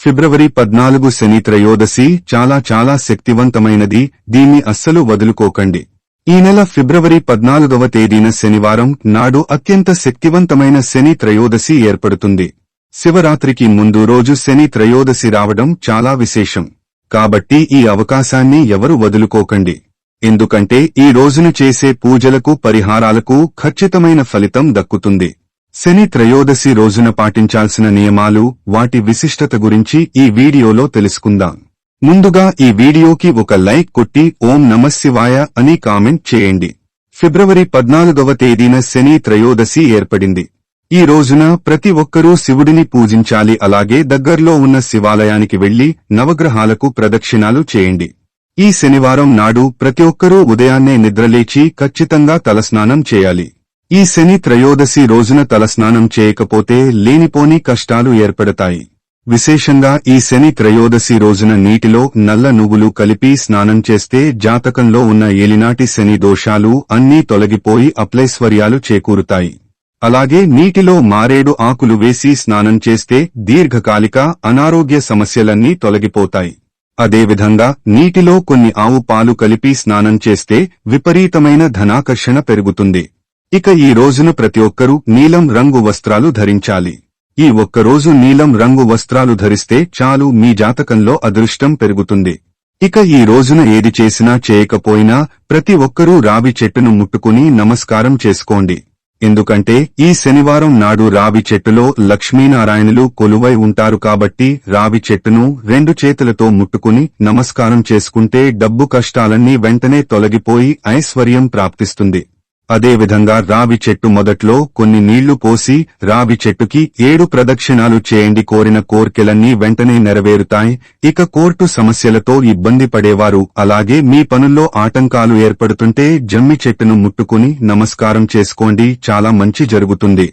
ఫిబ్రవరి పద్నాలుగు శని త్రయోదశి చాలా చాలా శక్తివంతమైనది దీన్ని అస్సలు వదులుకోకండి. ఈ నెల ఫిబ్రవరి పద్నాలుగవ తేదీన శనివారం నాడు అత్యంత శక్తివంతమైన శని త్రయోదశి ఏర్పడుతుంది. శివరాత్రికి ముందు రోజు శని త్రయోదశి రావడం చాలా విశేషం. కాబట్టి ఈ అవకాశాన్ని ఎవరు వదులుకోకండి. ఎందుకంటే ఈ రోజున చేసే పూజలకు పరిహారాలకు ఖచ్చితమైన ఫలితం దక్కుతుంది. శని త్రయోదశి రోజున పాటించాల్సిన నియమాలు వాటి విశిష్టత గురించి ఈ వీడియోలో తెలుసుకుందాం. ముందుగా ఈ వీడియోకి ఒక లైక్ కొట్టి ఓం నమశివాయ అని కామెంట్ చేయండి. ఫిబ్రవరి పద్నాలుగవ తేదీన శని త్రయోదశి ఏర్పడింది. ఈ రోజున ప్రతి ఒక్కరూ శివుడిని పూజించాలి అలాగే దగ్గర్లో ఉన్న శివాలయానికి వెళ్ళి నవగ్రహాలకు ప్రదక్షిణాలు చేయండి. ఈ శనివారం నాడు ప్రతి ఒక్కరూ ఉదయాన్నే నిద్రలేచి ఖచ్చితంగా తలస్నానం చేయాలి. ఈ శని త్రయోదశి రోజున తలస్నానం చేయకపోతే లేనిపోని కష్టాలు ఏర్పడతాయి. విశేషంగా ఈ శని త్రయోదశి రోజున నీటిలో నల్ల నువ్వులు కలిపి స్నానం చేస్తే జాతకంలో ఉన్న ఏలినాటి శని దోషాలు అన్నీ తొలగిపోయి అప్లైశ్వర్యాలు చేకూరుతాయి. అలాగే నీటిలో మారేడు ఆకులు వేసి స్నానం చేస్తే దీర్ఘకాలిక అనారోగ్య సమస్యలన్నీ తొలగిపోతాయి. అదేవిధంగా నీటిలో కొన్ని ఆవు పాలు కలిపి స్నానం చేస్తే విపరీతమైన ధనాకర్షణ పెరుగుతుంది. ఇక ఈ రోజున ప్రతి ఒక్కరూ నీలం రంగు వస్త్రాలు ధరించాలి. ఈ ఒక్కరోజు నీలం రంగు వస్త్రాలు ధరిస్తే చాలు మీ జాతకంలో అదృష్టం పెరుగుతుంది. ఇక ఈ రోజున ఏది చేసినా చేయకపోయినా ప్రతి ఒక్కరూ రావి చెట్టును ముట్టుకుని నమస్కారం చేసుకోండి. ఎందుకంటే ఈ శనివారం నాడు రావి చెట్టులో లక్ష్మీనారాయణులు కొలువై ఉంటారు కాబట్టి రావి చెట్టును రెండు చేతులతో ముట్టుకుని నమస్కారం చేసుకుంటే డబ్బు కష్టాలన్నీ వెంటనే తొలగిపోయి ఐశ్వర్యం ప్రాప్తిస్తుంది. అదేవిధంగా రావి చెట్టు మొదట్లో కొన్ని నీళ్ళు పోసి రావి చెట్టుకి ఏడు ప్రదక్షిణాలు చేయండి కోరిన కోర్కెలన్నీ వెంటనే నెరవేరుతాయి. ఇక కోర్టు సమస్యలతో ఇబ్బంది పడేవారు. అలాగే మీ పనుల్లో ఆటంకాలు ఏర్పడుతుంటే జమ్మి చెట్టును ముట్టుకుని నమస్కారం చేసుకోండి. చాలా మంచి జరుగుతుంది.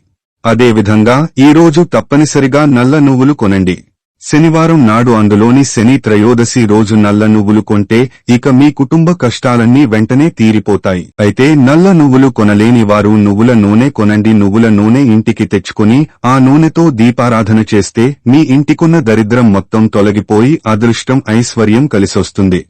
అదేవిధంగా ఈ రోజు తప్పనిసరిగా నల్ల నువ్వులు కొనండి. శనివారం నాడు అందులోని శని త్రయోదశి రోజు నల్ల నువ్వులు కొంటే ఇక మీ కుటుంబ కష్టాలన్నీ వెంటనే తీరిపోతాయి. అయితే నల్ల నువ్వులు కొనలేని వారు నువ్వుల నూనె కొనండి నువ్వుల నూనె ఇంటికి తెచ్చుకుని ఆ నూనెతో దీపారాధన చేస్తే మీ ఇంటికున్న దరిద్రం మొత్తం తొలగిపోయి అదృష్టం ఐశ్వర్యం కలిసొస్తుంది.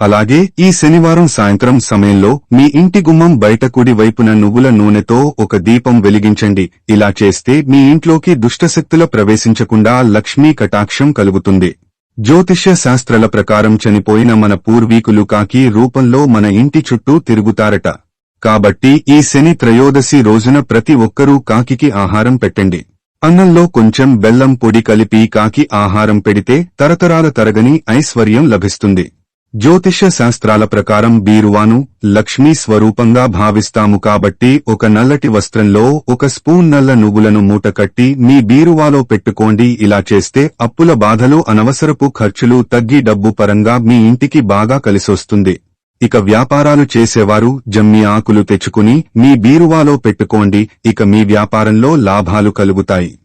అలాగే ఈ శనివారం సాయంత్రం సమయంలో మీ ఇంటి గుమ్మం బయట కుడి వైపున నువ్వుల నూనెతో ఒక దీపం వెలిగించండి. ఇలా చేస్తే మీ ఇంట్లోకి దుష్టశక్తుల ప్రవేశించకుండా లక్ష్మీ కటాక్షం కలుగుతుంది. జ్యోతిష్య శాస్త్రాల ప్రకారం చనిపోయిన మన పూర్వీకులు కాకి రూపంలో మన ఇంటి చుట్టూ తిరుగుతారట. కాబట్టి ఈ శని త్రయోదశి రోజున ప్రతి ఒక్కరూ కాకికి ఆహారం పెట్టండి. అన్నంలో కొంచెం బెల్లం పొడి కలిపి కాకి ఆహారం పెడితే తరతరాల తరగని ఐశ్వర్యం లభిస్తుంది. జ్యోతిష శాస్త్రాల ప్రకారం బీరువాను లక్ష్మీ స్వరూపంగా భావిస్తాము కాబట్టి ఒక నల్లటి వస్త్రంలో ఒక స్పూన్ నల్ల నువ్వులను మూటకట్టి మీ బీరువాలో పెట్టుకోండి. ఇలా చేస్తే అప్పుల బాధలు అనవసరపు ఖర్చులు తగ్గి డబ్బు పరంగా మీ ఇంటికి బాగా కలిసొస్తుంది. ఇక వ్యాపారాలు చేసేవారు జమ్మి ఆకులు తెచ్చుకుని మీ బీరువాలో పెట్టుకోండి. ఇక మీ వ్యాపారంలో లాభాలు కలుగుతాయి.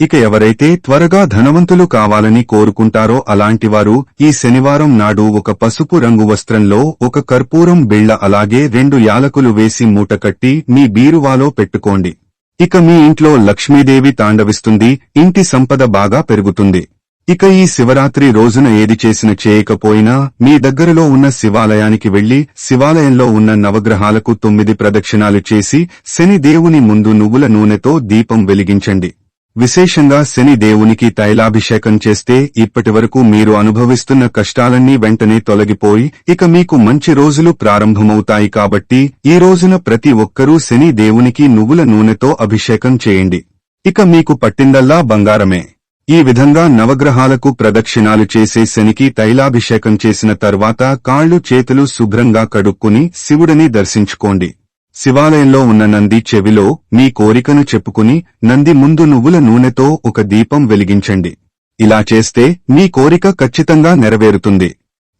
ఇక ఎవరైతే త్వరగా ధనవంతులు కావాలని కోరుకుంటారో అలాంటివారు ఈ శనివారం నాడు ఒక పసుపు రంగు వస్త్రంలో ఒక కర్పూరం బిళ్ళ అలాగే రెండు యాలకులు వేసి మూటకట్టి మీ బీరువాలో పెట్టుకోండి. ఇక మీ ఇంట్లో లక్ష్మీదేవి తాండవిస్తుంది ఇంటి సంపద బాగా పెరుగుతుంది. ఇక ఈ శివరాత్రి రోజున ఏది చేసిన చేయకపోయినా మీ దగ్గరలో ఉన్న శివాలయానికి వెళ్ళి శివాలయంలో ఉన్న నవగ్రహాలకు తొమ్మిది ప్రదక్షిణాలు చేసి శని దేవుని ముందు నువ్వుల నూనెతో దీపం వెలిగించండి. విశేషంగా శని దేవునికి తైలాభిషేకం చేస్తే ఇప్పటివరకు మీరు అనుభవిస్తున్న కష్టాలన్నీ వెంటనే తొలగిపోయి ఇక మీకు మంచి రోజులు ప్రారంభమవుతాయి కాబట్టి ఈ రోజున ప్రతి ఒక్కరూ శని దేవునికి నువ్వుల నూనెతో అభిషేకం చేయండి. ఇక మీకు పట్టిందల్లా బంగారమే. ఈ విధంగా నవగ్రహాలకు ప్రదక్షిణాలు చేసే శనికి తైలాభిషేకం చేసిన తర్వాత కాళ్ళు చేతులు శుభ్రంగా కడుక్కుని శివుడిని దర్శించుకోండి. శివాలయంలో ఉన్న నంది చెవిలో మీ కోరికను చెప్పుకుని నంది ముందు నువ్వుల నూనెతో ఒక దీపం వెలిగించండి. ఇలా చేస్తే మీ కోరిక ఖచ్చితంగా నెరవేరుతుంది.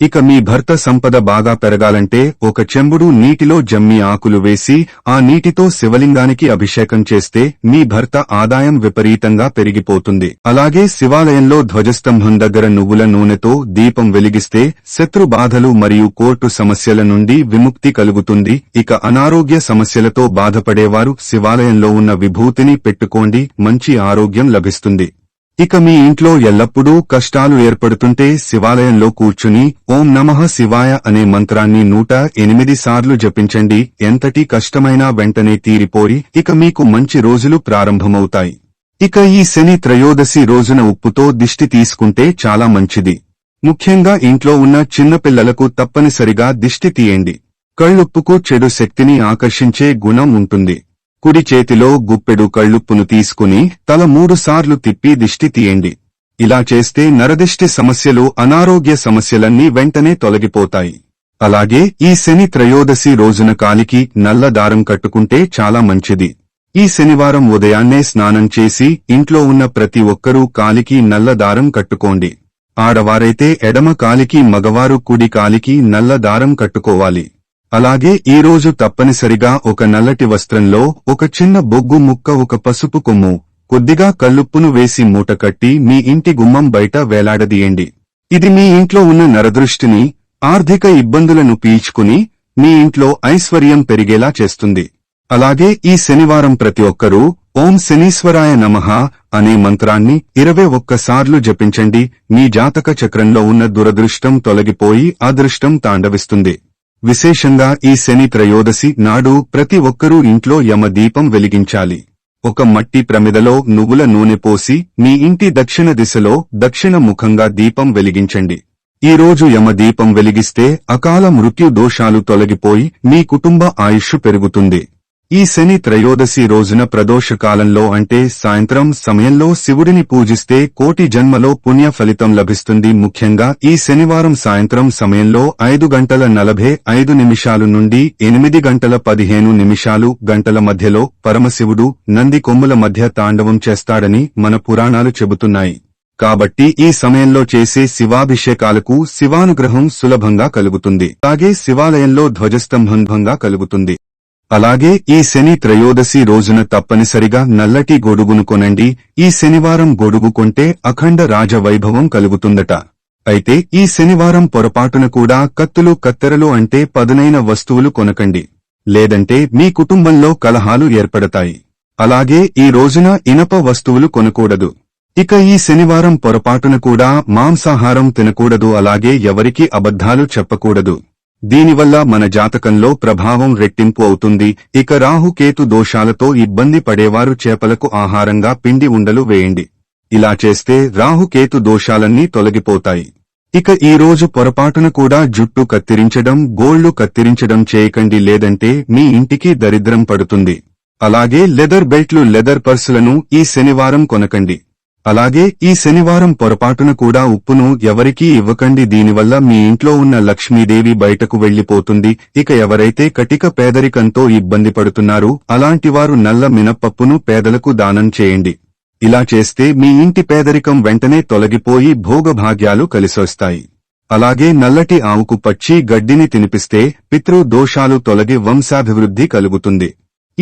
ఇక మీ భర్త సంపద బాగా పెరగాలంటే ఒక చెంబుడు నీటిలో జమ్మి ఆకులు వేసి ఆ నీటితో శివలింగానికి అభిషేకం చేస్తే మీ భర్త ఆదాయం విపరీతంగా పెరిగిపోతుంది. అలాగే శివాలయంలో ధ్వజస్తంభం దగ్గర నువ్వుల నూనెతో దీపం వెలిగిస్తే శత్రు బాధలు మరియు కోర్టు సమస్యల నుండి విముక్తి కలుగుతుంది. ఇక అనారోగ్య సమస్యలతో బాధపడేవారు శివాలయంలో ఉన్న విభూతిని పెట్టుకోండి. మంచి ఆరోగ్యం లభిస్తుంది. ఇక మీ ఇంట్లో ఎల్లప్పుడూ కష్టాలు ఏర్పడుతుంటే శివాలయంలో కూర్చుని ఓం నమః శివాయ అనే మంత్రాన్ని నూట ఎనిమిది సార్లు జపించండి. ఎంతటి కష్టమైనా వెంటనే తీరిపోయి ఇక మీకు మంచి రోజులు ప్రారంభమవుతాయి. ఇక ఈ శని త్రయోదశి రోజున ఉప్పుతో దిష్టి తీసుకుంటే చాలా మంచిది. ముఖ్యంగా ఇంట్లో ఉన్న చిన్నపిల్లలకు తప్పనిసరిగా దిష్టి తీయండి. కళ్ళుప్పుకు చెడు శక్తిని ఆకర్షించే గుణం ఉంటుంది. కుడి చేతిలో గుప్పెడు కళ్ళుప్పును తీసుకుని తల మూడు సార్లు తిప్పి దిష్టి తీయండి. ఇలా చేస్తే నరదిష్టి సమస్యలు అనారోగ్య సమస్యలన్నీ వెంటనే తొలగిపోతాయి. అలాగే ఈ శని త్రయోదశి రోజున కాలికి నల్ల దారం కట్టుకుంటే చాలా మంచిది. ఈ శనివారం ఉదయాన్నే స్నానం చేసి ఇంట్లో ఉన్న ప్రతి ఒక్కరూ కాలికి నల్ల దారం కట్టుకోండి. ఆడవారైతే ఎడమ కాలికి మగవారు కుడి కాలికి నల్ల దారం కట్టుకోవాలి. అలాగే ఈ రోజు తప్పనిసరిగా ఒక నల్లటి వస్త్రంలో ఒక చిన్న బొగ్గు ముక్క ఒక పసుపు కొమ్ము కొద్దిగా కల్లుప్పును వేసి మూటకట్టి మీ ఇంటి గుమ్మం బయట వేలాడదీయండి. ఇది మీ ఇంట్లో ఉన్న నరదృష్టిని ఆర్థిక ఇబ్బందులను పీల్చుకుని మీ ఇంట్లో ఐశ్వర్యం పెరిగేలా చేస్తుంది. అలాగే ఈ శనివారం ప్రతి ఒక్కరూ ఓం శనీశ్వరాయ నమః అనే మంత్రాన్ని ఇరవై ఒక్కసార్లు జపించండి. మీ జాతక చక్రంలో ఉన్న దురదృష్టం తొలగిపోయి అదృష్టం తాండవిస్తుంది. విశేషంగా ఈ శని త్రయోదశి నాడు ప్రతి ఒక్కరూ ఇంట్లో యమ దీపం వెలిగించాలి. ఒక మట్టి ప్రమిదలో నువ్వుల నూనె పోసి మీ ఇంటి దక్షిణ దిశలో దక్షిణ ముఖంగా దీపం వెలిగించండి. ఈ రోజు యమ దీపం వెలిగిస్తే అకాల మృత్యు దోషాలు తొలగిపోయి మీ కుటుంబ ఆయుష్ పెరుగుతుంది. ఈ శని త్రయోదశి రోజున ప్రదోషకాలంలో అంటే సాయంత్రం సమయంలో శివుడిని పూజిస్తే కోటి జన్మలో పుణ్య ఫలితం లభిస్తుంది. ముఖ్యంగా ఈ శనివారం సాయంత్రం సమయంలో ఐదు గంటల నలభై ఐదు నిమిషాలు నుండి ఎనిమిది గంటల పదిహేను నిమిషాలు గంటల మధ్యలో పరమశివుడు నంది కొమ్ముల మధ్య తాండవం చేస్తాడని మన పురాణాలు చెబుతున్నాయి. కాబట్టి ఈ సమయంలో చేసే శివాభిషేకాలకు శివానుగ్రహం సులభంగా కలుగుతుంది. అలాగే శివాలయంలో ధ్వజస్తంభంభంగా కలుగుతుంది. అలాగే ఈ శని త్రయోదశి రోజున తప్పనిసరిగా నల్లటి గొడుగును కొనండి. ఈ శనివారం గొడుగు కొంటే అఖండ రాజవైభవం కలుగుతుందట. అయితే ఈ శనివారం పొరపాటున కూడా కత్తులు కత్తెరలు అంటే పదునైన వస్తువులు కొనకండి. లేదంటే మీ కుటుంబంలో కలహాలు ఏర్పడతాయి. అలాగే ఈ రోజున ఇనప వస్తువులు కొనకూడదు. ఇక ఈ శనివారం పొరపాటున కూడా మాంసాహారం తినకూడదు. అలాగే ఎవరికి అబద్ధాలు చెప్పకూడదు. దీనివల్ల మన జాతకంలో ప్రభావం రెట్టింపు అవుతుంది. ఇక రాహుకేతు దోషాలతో ఇబ్బంది పడేవారు చేపలకు ఆహారంగా పిండి ఉండలు వేయండి. ఇలా చేస్తే రాహుకేతు దోషాలన్నీ తొలగిపోతాయి. ఇక ఈ రోజు పొరపాటున కూడా జుట్టు కత్తిరించడం గోళ్ళు కత్తిరించడం చేయకండి లేదంటే మీ ఇంటికి దరిద్రం పడుతుంది. అలాగే లెదర్ బెల్ట్లు లెదర్ పర్సులను ఈ శనివారం కొనకండి. అలాగే ఈ శనివారం పొరపాటున కూడా ఉప్పును ఎవరికీ ఇవ్వకండి. దీనివల్ల మీ ఇంట్లో ఉన్న లక్ష్మీదేవి బయటకు వెళ్ళిపోతుంది ఇక ఎవరైతే కటిక పేదరికంతో ఇబ్బంది పడుతున్నారు అలాంటివారు నల్ల మినప్పప్పును పేదలకు దానం చేయండి. ఇలా చేస్తే మీ ఇంటి పేదరికం వెంటనే తొలగిపోయి భోగభాగ్యాలు కలిసొస్తాయి. అలాగే నల్లటి ఆవుకు పచ్చి గడ్డిని తినిపిస్తే పితృ దోషాలు తొలగి వంశాభివృద్ధి కలుగుతుంది.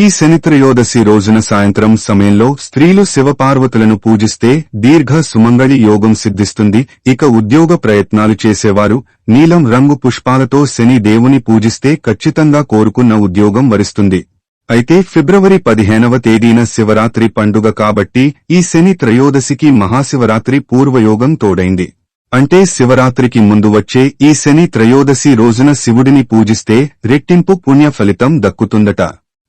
ఈ శనిత్రయోదశి రోజున సాయంత్రం సమయంలో స్త్రీలు శివపార్వతులను పూజిస్తే దీర్ఘ సుమంగళి యోగం సిద్ధిస్తుంది. ఇక ఉద్యోగ ప్రయత్నాలు చేసేవారు నీలం రంగు పుష్పాలతో శని దేవుని పూజిస్తే ఖచ్చితంగా కోరుకున్న ఉద్యోగం వరిస్తుంది. అయితే ఫిబ్రవరి పదిహేనవ తేదీన శివరాత్రి పండుగ కాబట్టి ఈ శని త్రయోదశికి మహాశివరాత్రి పూర్వయోగం తోడైంది. అంటే శివరాత్రికి ముందు వచ్చే ఈ శని త్రయోదశి రోజున శివుడిని పూజిస్తే రెట్టింపు పుణ్య ఫలితం దక్కుతుందట.